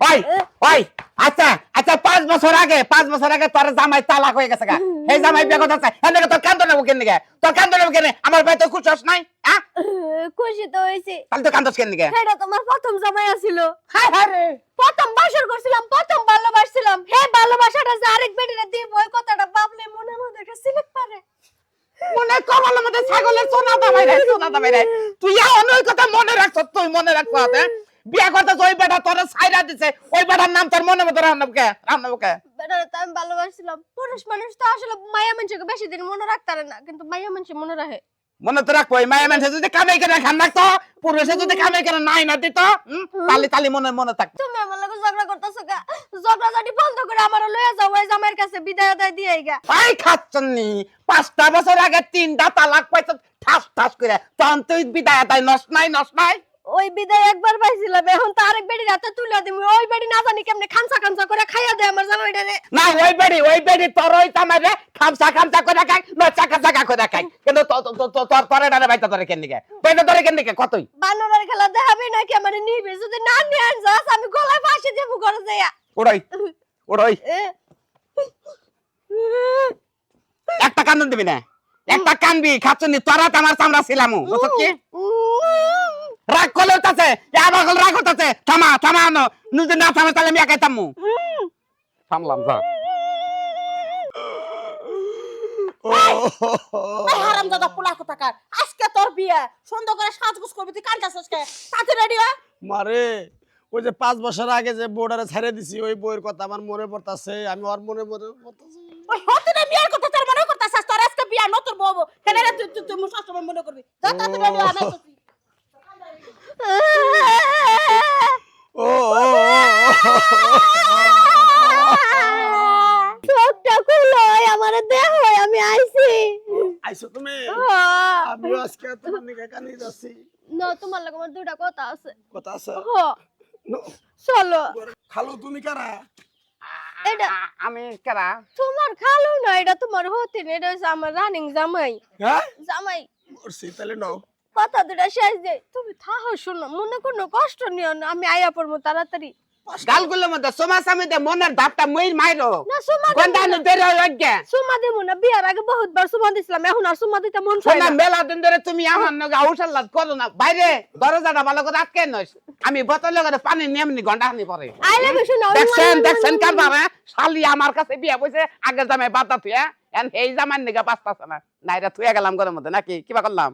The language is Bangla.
ওই ওই আচ্ছা আচ্ছা পাঁচ বছর আগে পাঁচ বছর আগে তোর জামাই তালাক হয়ে গেছে গা। এই জামাই বিয়ে কথা আছে এনে তোর কান্দ নেব কেন দিকে তোর কান্দ নেব কেন আমার ভাই তো খুশস নাই? হ্যাঁ খুশি তো হয়েছি। তাহলে তো কান্দস কেন দিকে এটা তোমার প্রথম জামাই আছিল। হায় হায় রে! প্রথম বাসর করছিলাম প্রথম ভালোবাসছিলাম। হে ভালোবাসাটা যে আরেক বেটিরে দিব ওই কথাটা ভাবলে মনের মধ্যে একটা সিলেক্ট পারে। মনে কমলের মধ্যে ছাগলের সোনা দাবাই রে সোনা দাবাই রে তুই ওই কথা মনে রাখছ তুই মনে রাখছ হ্যাঁ? বিয়ে করতে ওই বেটা তোর সাইরা দিছে। ওই বেটার নাম তোর মনে মতো রান্নাবকে রান্নাবকে বেটারে তো আমি ভালোবাসছিলাম। পুরুষ মানুষ তো আসলে মায়া মানুষকে বেশি দিন মনে রাখতে না কিন্তু মায়া মানুষ মনে রাখে। মনে তো রাখব মায়া মানুষে যদি কামাই করে খান রাখতো পুরুষে যদি কামাই করে নাই না দিত হুম, তাহলে তাহলে মনে মনে থাকতো। তুমি আমার লগে ঝগড়া করতেছো গা। ঝগড়া জানি বন্ধ করে আমার লয়ে যাও ওই জামাইয়ের কাছে বিদায় আদায় দিয়ে গা। আই খাচ্ছনি? পাঁচটা বছর আগে তিনটা তালাক পাইছ ঠাস ঠাস করে। তখন তুই বিদায় তাই নস নাই নস নাই? ওই বিদায় একবার পাইছিলাম এখন তো আরেক বেড়ি রাতে তুলে দিবি। ওই বেড়ি না জানি কেমনে খামসা খামসা করে খাইয়া দেয় আমার জামাইটা রে। না ওই বেড়ি ওই বেড়ি তোর ওই তামাই রে খামসা খামসা করে খাই না চাকা চাকা করে খাই কিন্তু তোর তোর এটা বাইতা তোরে কেন দিকে বাইতা তোরে কেন দিকে কতই বানরের খেলা দেখাবি নাকি আমার নিবি? যদি না নিয়ে আন যাস আমি গলায় ফাঁসি দেবো ঘরে যাইয়া। ওড়াই ওড়াই। একটা কান্দন দিবি না? একটা কানবি খাচ্ছনি তোরা তো আমার চামড়া ছিলাম বুঝছ কি? রাগ করলে তাছে আবার রাগ করতেছে থামা থামা আনো। না থামে তাহলে আমি একাই থামু থামলাম যা। হারাম পোলা কোথাকার। আজকে তোর বিয়ে। সুন্দর করে সাজগুজ করবি তুই কান্দাস আজকে তাতে রেডি হয় মারে ওই যে পাঁচ বছর আগে যে বর্ডারে ছেড়ে দিছি ওই বইয়ের কথা আমার মনে পড়তাছে আমি ওর মনে মনে পড়তাছে। ওই হতে না বিয়ের কথা তোর মনে করতেছিস তোর আজকে বিয়ে নতুন বউ কেন রে তুই তুই তুই মনে করবি? যা তাতে রেডি হয় আমার আমি আইছি আইছো তুমি আমিও আজকে তোমার দুটা কথা আছে কথা আছে খালো তুমি কারা এটা আমি কেরা তোমার খালো না এটা তোমার হতে এটা আমার রানিং জামাই হ্যাঁ জামাই মরছি তাহলে নাও কথা দুটা শেষ দে তুমি থাহো শোনো মনে কোনো কষ্ট নিও না আমি আয়া পড়ব তাড়াতাড়ি। গালগুলোর মধ্যে সোমা সামিতে মনের ধাপটা মই মাইরো। না সুমা গন্ডা নো। দেরে অজ্ঞা। সুমা দেবো না বিয়ার আগে বহুত বার সুমা দিছিলাম এখন আর সুমা দিতে মন চায় না। মেলা দিন ধরে তুমি আমার নগে আউশাল্লাদ করো না। বাইরে দরজাটা ভালো করে আটকে নইস আমি বোতলে করে পানি নিয়ে ঘণ্টা হানি পরে। আই লাভ ইউ শোনো দেখছেন দেখছেন কারবার হ্যাঁ? শালি আমার কাছে বিয়া বসে আগে জামাই বাতা তুই হ্যাঁ এই জামাই নিগা বাঁচতাছে না। নাইরা থুয়ে গেলাম ঘরের মধ্যে নাকি? কিবা করলাম?